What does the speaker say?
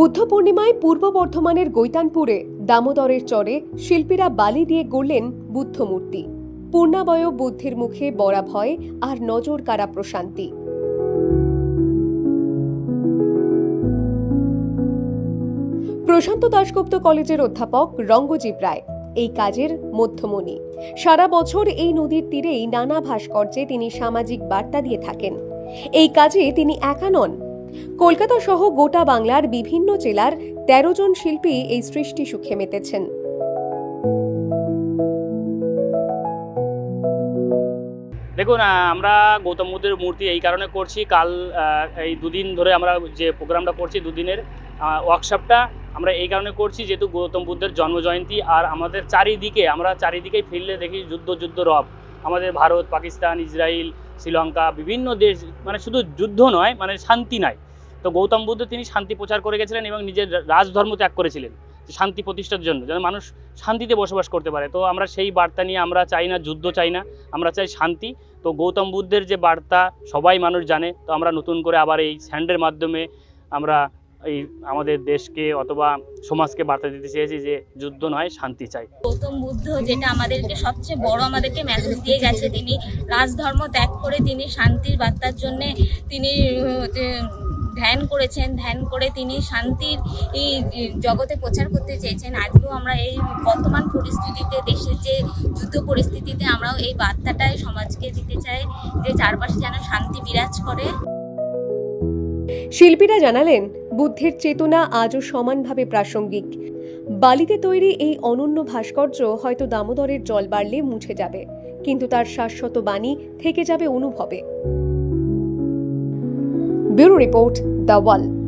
বুদ্ধ পূর্ণিমায় পূর্ব বর্ধমানের গৈতানপুরে দামোদরের চরে শিল্পীরা বালি দিয়ে গড়লেন বুদ্ধ মূর্তি। পূর্ণাবয় বুদ্ধির মুখে বরা ভয় আর নজর কাড়া প্রশান্তি। প্রশান্ত দাশগুপ্ত কলেজের অধ্যাপক রঙ্গজীব রায়, এই কাজের মধ্যমণি। সারা বছর এই নদীর তীরেই নানা ভাস্কর্যে তিনি সামাজিক বার্তা দিয়ে থাকেন। এই কাজে তিনি একা নন কলকাতা সহ গোটা বাংলার বিভিন্ন জেলার তেরো জন শিল্পী এই সৃষ্টি সুখে মেতেছেন। দেখুন আমরা গৌতম বুদ্ধের মূর্তি এই কারণে করছি। কাল এই দুদিন ধরে আমরা যে প্রোগ্রামটা করছি, দুদিনের ওয়ার্কশপটা আমরা এই কারণে করছি যেহেতু গৌতম বুদ্ধের জন্মজয়ন্তী আর আমাদের চারিদিকে, আমরা চারিদিকেই ফিরলে দেখি যুদ্ধ যুদ্ধ রব। আমাদের ভারত, পাকিস্তান ইসরায়েল শ্রীলঙ্কা, বিভিন্ন দেশ মানে শুধু যুদ্ধ নয় মানে শান্তি নাই। তো গৌতম বুদ্ধ তিনি শান্তি প্রচার করে গেছিলেন এবং নিজের রাজধর্ম ত্যাগ করেছিলেন শান্তি প্রতিষ্ঠার জন্য, যেন মানুষ শান্তিতে বসবাস করতে পারে। তো আমরা সেই বার্তা নিয়ে আমরা চাই না, যুদ্ধ চাই না, আমরা চাই শান্তি। তো গৌতম বুদ্ধের যে বার্তা সবাই মানুষ জানে, তো আমরা নতুন করে আবার এই স্যান্ডের মাধ্যমে আমরা এই আমাদের দেশকে অথবা সমাজকে বার্তা দিতে চেয়েছি যে যুদ্ধ নয় শান্তি চাই। গৌতম বুদ্ধ যেটা আমাদেরকে সবচেয়ে বড় আমাদেরকে মেসেজ দিয়ে গেছে তিনি রাজধর্ম ত্যাগ করে তিনি শান্তির বার্তার জন্যে তিনি যে ধ্যান করেছেন ধ্যান করে তিনি শান্তির এই জগতে প্রচার করতে চেয়েছেন। আজকেও আমরা এই বর্তমান পরিস্থিতিতে দেশের যে যুদ্ধ পরিস্থিতিতে আমরাও এই বার্তাটাই সমাজকে দিতে চাই যে চারপাশে যেন শান্তি বিরাজ করে। শিল্পীরা জানালেন বুদ্ধের চেতনা আজও সমানভাবে প্রাসঙ্গিক। বালিতে তৈরি এই অনন্য ভাস্কর্য হয়তো দামোদরের জল বাড়লে মুছে যাবে, কিন্তু তার শাশ্বত বাণী থেকে যাবে অনুভবে। Bureau report the wall.